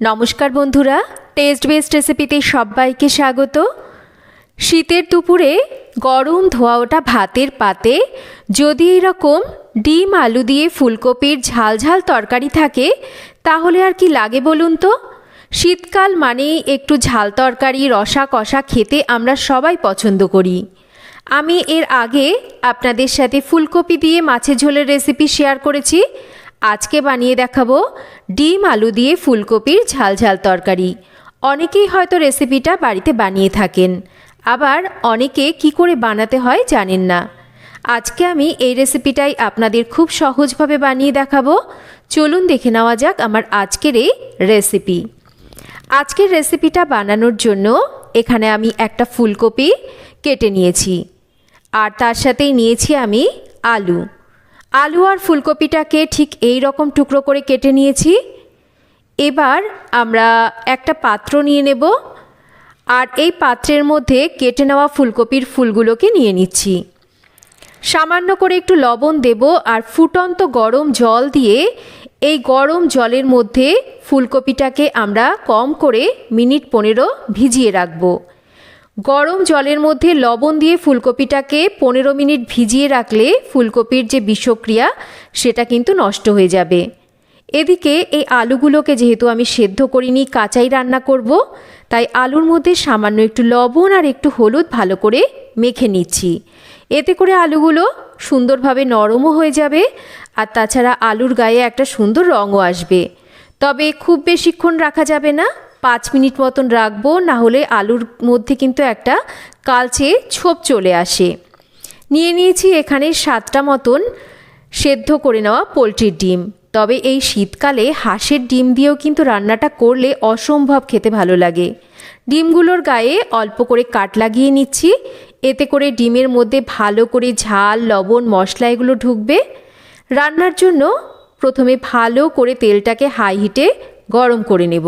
নমস্কার বন্ধুরা test best রেসিপিতে সবাইকে স্বাগত। শীতের দুপুরে গরম ধোয়া ওঠা ভাতের পাতে, যদি এরকম ডিম, আলু দিয়ে ফুলকপির ঝাল ঝাল তরকারি থাকে, তাহলে আর কি লাগে বলুন তো? শীতকাল মানেই একটু ঝাল তরকারি, রসা কষা খেতে আমরা সবাই পছন্দ করি। আমি এর আগে আপনাদের সাথে ফুলকপি দিয়ে মাছের ঝোলের রেসিপি শেয়ার করেছি। আজকে বানিয়ে দেখাবো ডিম আলু দিয়ে ফুলকপির ঝাল ঝাল তরকারি। অনেকেই হয়তো রেসিপিটা বাড়িতে বানিয়ে থাকেন। আবার অনেকে কি করে বানাতে হয় জানেন না। আজকে আমি এই রেসিপিটাই আপনাদের খুব সহজভাবে বানিয়ে দেখাবো। চলুন দেখে নেওয়া যাক আমার আজকের এই রেসিপি। আজকের রেসিপিটা বানানোর জন্য এখানে আমি একটা ফুলকপি কেটে নিয়েছি। আর তার সাথেই নিয়েছি আমি আলু। আলু আর ফুলকপিটাকে ঠিক এই রকম টুকরো করে কেটে নিয়েছি। এবার আমরা একটা পাত্র নিয়ে নেব আর এই পাত্রের মধ্যে কেটে নেওয়া ফুলকপির ফুলগুলোকে নিয়ে নিচ্ছি। সামান্য করে একটু লবণ দেব আর ফুটন্ত গরম জল দিয়ে এই গরম জলের মধ্যে ফুলকপিটাকে আমরা কম করে মিনিট পনেরো ভিজিয়ে রাখব। গরম জলের মধ্যে লবণ দিয়ে ফুলকপিটাকে পনেরো মিনিট ভিজিয়ে রাখলে ফুলকপির যে বিষক্রিয়া, সেটা কিন্তু নষ্ট হয়ে যাবে। এদিকে এই আলুগুলোকে যেহেতু আমি সেদ্ধ করিনি, কাঁচাই রান্না করব, তাই আলুর মধ্যে সামান্য একটু লবণ আর একটু হলুদ ভালো করে মেখে নিচ্ছি। এতে করে আলুগুলো সুন্দরভাবে নরমও হয়ে যাবে আর তাছাড়া আলুর গায়ে একটা সুন্দর রঙও আসবে। তবে খুব বেশিক্ষণ রাখা যাবে না। পাঁচ মিনিট মতন রাখব না হলে আলুর মধ্যে কিন্তু একটা কালচে ছোপ চলে আসে। নিয়ে নিয়েছি এখানে সাতটা মতন সেদ্ধ করে নেওয়া পোলট্রির ডিম। তবে এই শীতকালে হাঁসের ডিম দিয়েও কিন্তু রান্নাটা করলে অসম্ভব খেতে ভালো লাগে। ডিমগুলোর গায়ে অল্প করে কাট লাগিয়ে নিচ্ছি। এতে করে ডিমের মধ্যে ভালো করে ঝাল, লবণ, মশলা এগুলো ঢুকবে। রান্নার জন্য প্রথমে ভালো করে তেলটাকে হাই হিটে গরম করে নেব।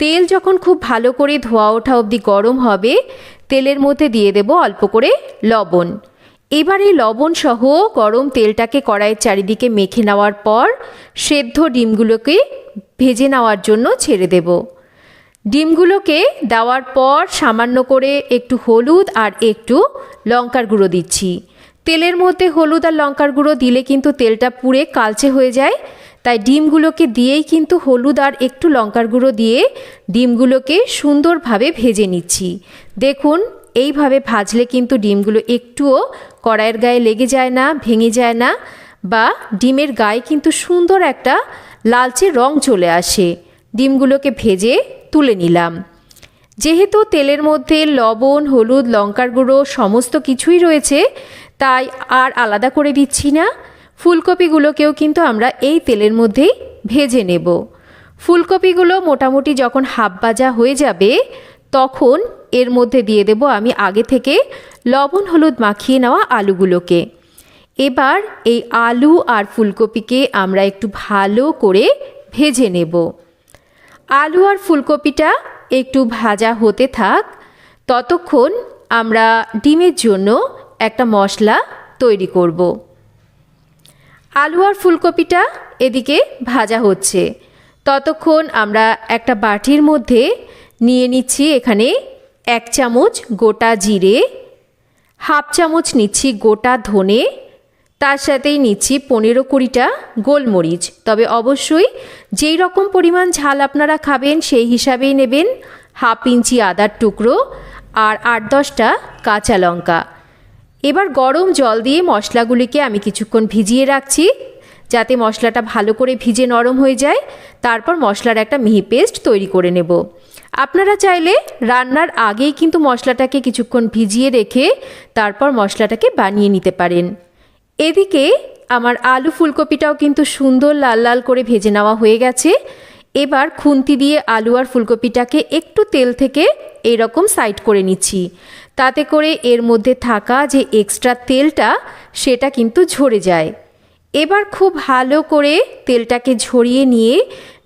তেল যখন খুব ভালো করে ধোয়া ওঠা অবধি গরম হবে, তেলের মধ্যে দিয়ে দেব অল্প করে লবণ। এবার এই লবণ সহ গরম তেলটাকে কড়াইয়ের চারিদিকে মেখে নেওয়ার পর সেদ্ধ ডিমগুলোকে ভেজে নেওয়ার জন্য ছেড়ে দেব। ডিমগুলোকে দেওয়ার পর সামান্য করে একটু হলুদ আর একটু লঙ্কার গুঁড়ো দিচ্ছি। তেলের মধ্যে হলুদ আর লঙ্কার গুঁড়ো দিলে কিন্তু তেলটা পুড়ে কালচে হয়ে যায়। তাই ডিমগুলোকে দিয়েই কিন্তু হলুদ আর একটু লঙ্কার গুঁড়ো দিয়ে ডিমগুলোকে সুন্দরভাবে ভেজে নিচ্ছি। দেখুন, এইভাবে ভাজলে কিন্তু ডিমগুলো একটুও কড়াইয়ের গায়ে লেগে যায় না, ভেঙে যায় না বা ডিমের গায়ে কিন্তু সুন্দর একটা লালচে রং চলে আসে। ডিমগুলোকে ভেজে তুলে নিলাম। যেহেতু তেলের মধ্যে লবণ, হলুদ, লঙ্কার গুঁড়ো সমস্ত কিছুই রয়েছে, তাই আর আলাদা করে দিচ্ছি না। ফুলকপিগুলোকেও কিন্তু আমরা এই তেলের মধ্যেই ভেজে নেব। ফুলকপিগুলো মোটামুটি যখন হাফ ভাজা হয়ে যাবে, তখন এর মধ্যে দিয়ে দেব আমি আগে থেকে লবণ হলুদ মাখিয়ে নেওয়া আলুগুলোকে। এবার এই আলু আর ফুলকপিকে আমরা একটু ভালো করে ভেজে নেব। আলু আর ফুলকপিটা একটু ভাজা হতে থাক, ততক্ষণ আমরা ডিমের জন্য একটা মশলা তৈরি করব। আলু আর ফুলকপিটা এদিকে ভাজা হচ্ছে। ততক্ষণ আমরা একটা বাটির মধ্যে নিয়ে নিচ্ছি এখানে এক চামচ গোটা জিরে, হাফ চামচ নিচ্ছি গোটা ধনে, তার সাথেই নিচ্ছি পনেরো কুড়িটা গোলমরিচ। তবে অবশ্যই যেই রকম পরিমাণ ঝাল আপনারা খাবেন সেই হিসাবেই নেবেন হাফ ইঞ্চি আদার টুকরো আর আট দশটা কাঁচা লঙ্কা। এবার গরম জল দিয়ে মশলাগুলিকে আমি কিছুক্ষণ ভিজিয়ে রাখছি, যাতে মশলাটা ভালো করে ভিজে নরম হয়ে যায়। তারপর মশলার একটা মিহি পেস্ট তৈরি করে নেব। আপনারা চাইলে রান্নার আগেই কিন্তু মশলাটাকে কিছুক্ষণ ভিজিয়ে রেখে তারপর মশলাটাকে বানিয়ে নিতে পারেন। এদিকে আমার আলু ফুলকপিটাও কিন্তু সুন্দর লাল লাল করে ভেজে নেওয়া হয়ে গেছে। এবার খুন্তি দিয়ে আলু আর ফুলকপিটাকে একটু তেল থেকে এরকম সাইড করে নিচ্ছি। তাতে করে এর মধ্যে থাকা যে এক্সট্রা তেলটা, সেটা কিন্তু ঝরে যায়। এবার খুব ভালো করে তেলটাকে ঝরিয়ে নিয়ে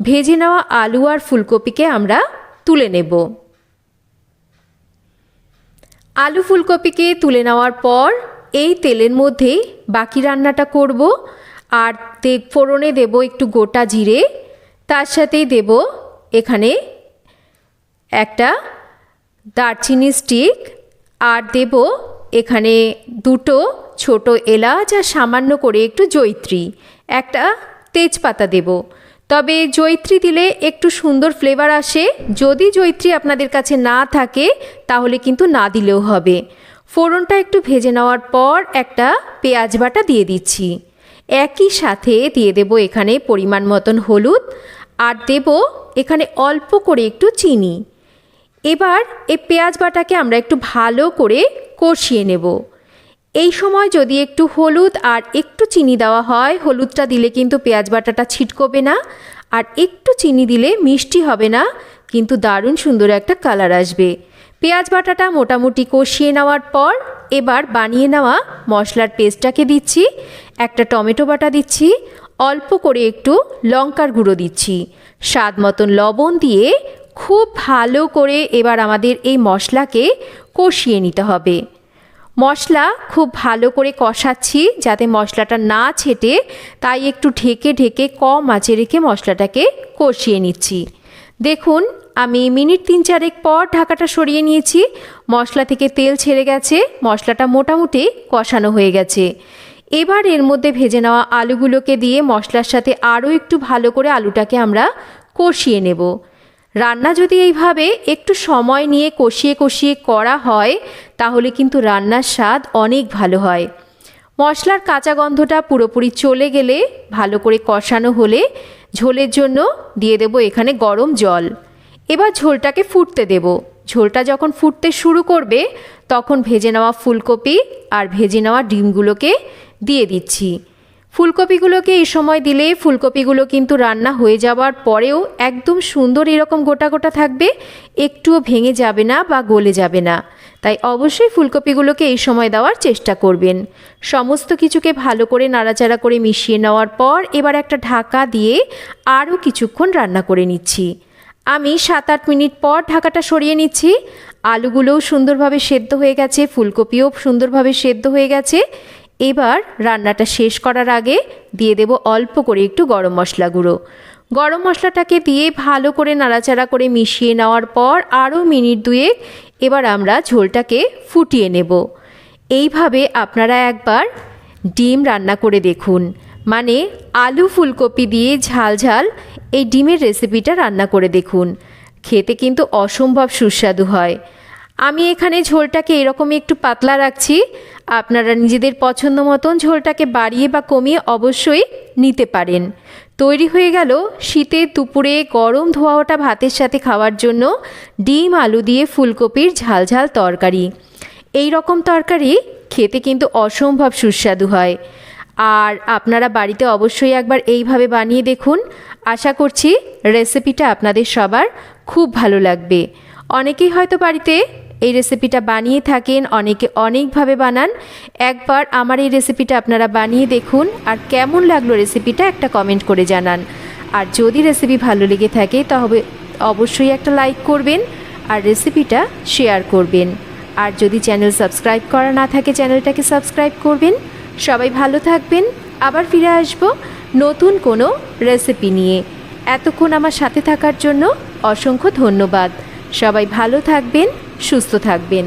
ভেজে নেওয়া আলু আর ফুলকপিকে আমরা তুলে নেব। আলু ফুলকপিকে তুলে নেওয়ার পর এই তেলের মধ্যেই বাকি রান্নাটা করব আর তে ফোড়নে দেব একটু গোটা জিরে, তার সাথেই দেব এখানে একটা দারচিনি স্টিক আর দেব এখানে দুটো ছোট এলাচ আর সামান্য করে একটু জৈত্রী একটা তেজপাতা দেব। তবে জৈত্রী দিলে একটু সুন্দর ফ্লেভার আসে। যদি জৈত্রী আপনাদের কাছে না থাকে, তাহলে কিন্তু না দিলেও হবে। ফোড়নটা একটু ভেজে নেওয়ার পর একটা পেঁয়াজ বাটা দিয়ে দিচ্ছি। একই সাথে দিয়ে দেব এখানে পরিমাণ মতন হলুদ। আর দেব এখানে অল্প করে একটু চিনি। এবার এই পেঁয়াজ বাটাকে আমরা একটু ভালো করে কষিয়ে নেব। এই সময় যদি একটু হলুদ আর একটু চিনি দেওয়া হয়, হলুদটা দিলে কিন্তু পেঁয়াজ বাটাটা ছিটকবে না। আর একটু চিনি দিলে মিষ্টি হবে না, কিন্তু দারুণ সুন্দর একটা কালার আসবে। পেঁয়াজ বাটাটা মোটামুটি কষিয়ে নেওয়ার পর এবার বানিয়ে নেওয়া মশলার পেস্টটাকে দিচ্ছি, একটা টমেটো বাটা দিচ্ছি, অল্প করে একটু লঙ্কার গুঁড়ো দিচ্ছি। স্বাদ মতন লবণ দিয়ে খুব ভালো করে এবার আমাদের এই মশলাকে কষিয়ে নিতে হবে। মশলা খুব ভালো করে কষাচ্ছি যাতে মশলাটা না ছেটে, তাই একটু ঢেকে ঢেকে কম আঁচে রেখে মশলাটাকে কষিয়ে নিচ্ছি। দেখুন, আমি মিনিট তিন চারেক পর ঢাকাটা সরিয়ে নিয়েছি। মশলা থেকে তেল ছেড়ে গেছে, মশলাটা মোটামুটি কষানো হয়ে গেছে। এবার এর মধ্যে ভেজে নেওয়া আলুগুলোকে দিয়ে মশলার সাথে আরও একটু ভালো করে আলুটাকে আমরা কষিয়ে নেব। রান্না যদি এইভাবে একটু সময় নিয়ে কষিয়ে কষিয়ে করা হয়, তাহলে কিন্তু রান্নার স্বাদ অনেক ভালো হয়। মশলার কাঁচা গন্ধটা পুরোপুরি চলে গেলে, ভালো করে কষানো হলে ঝোলের জন্য দিয়ে দেব এখানে গরম জল। এবার ঝোলটাকে ফুটতে দেব। ঝোলটা যখন ফুটতে শুরু করবে, তখন ভেজে নেওয়া ফুলকপি আর ভেজে নেওয়া ডিমগুলোকে দিয়ে দিচ্ছি। ফুলকপিগুলোকে এই সময় দিলে ফুলকপিগুলো কিন্তু রান্না হয়ে যাওয়ার পরেও একদম সুন্দর এরকম গোটা গোটা থাকবে, একটুও ভেঙে যাবে না বা গলে যাবে না। তাই অবশ্যই ফুলকপিগুলোকে এই সময় দেওয়ার চেষ্টা করবেন। সমস্ত কিছুকে ভালো করে নাড়াচাড়া করে মিশিয়ে নেওয়ার পর এবার একটা ঢাকা দিয়ে আরও কিছুক্ষণ রান্না করে নিচ্ছি। আমি সাত আট মিনিট পর ঢাকাটা সরিয়ে নিচ্ছি। আলুগুলোও সুন্দরভাবে সেদ্ধ হয়ে গেছে, ফুলকপিও সুন্দরভাবে সেদ্ধ হয়ে গেছে। এবার রান্নাটা শেষ করার আগে দিয়ে দেব অল্প করে একটু গরম মশলা গুঁড়ো। গরম মশলাটাকে দিয়ে ভালো করে নাড়াচাড়া করে মিশিয়ে নেওয়ার পর আরও মিনিট দুয়েক এবার আমরা ঝোলটাকে ফুটিয়ে নেব। এইভাবে আপনারা একবার ডিম রান্না করে দেখুন। মানে আলু ফুলকপি দিয়ে ঝাল ঝাল এই ডিমের রেসিপিটা রান্না করে দেখুন। খেতে কিন্তু অসম্ভব সুস্বাদু হয়। আমি এখানে ঝোলটাকে এরকমই একটু পাতলা রাখছি। আপনারা নিজেদের পছন্দ মতন ঝোলটাকে বাড়িয়ে বা কমিয়ে অবশ্যই নিতে পারেন। তৈরি হয়ে গেল শীতের দুপুরে গরম ধোয়া ওটা ভাতের সাথে খাওয়ার জন্য ডিম, আলু দিয়ে ফুলকপির ঝাল ঝাল তরকারি। এই রকম তরকারি খেতে কিন্তু অসম্ভব সুস্বাদু হয়। আর আপনারা বাড়িতে অবশ্যই একবার এইভাবে বানিয়ে দেখুন। আশা করছি রেসিপিটা আপনাদের সবার খুব ভালো লাগবে। অনেকেই হয়তো বাড়িতে এই রেসিপিটা বানিয়ে থাকেন, অনেকে অনেকভাবে বানান। একবার আমার এই রেসিপিটা আপনারা বানিয়ে দেখুন আর কেমন লাগল রেসিপিটা একটা কমেন্ট করে জানান। আর যদি রেসিপি ভালো লেগে থাকে তবে অবশ্যই একটা লাইক করবেন আর রেসিপিটা শেয়ার করবেন। আর যদি চ্যানেল সাবস্ক্রাইব করা না থাকে চ্যানেলটাকে সাবস্ক্রাইব করবেন। সবাই ভালো থাকবেন, আবার ফিরে আসব নতুন কোনো রেসিপি নিয়ে। এতক্ষণ আমার সাথে থাকার জন্য অসংখ্য ধন্যবাদ। সবাই ভালো থাকবেন সুস্থ থাকবেন।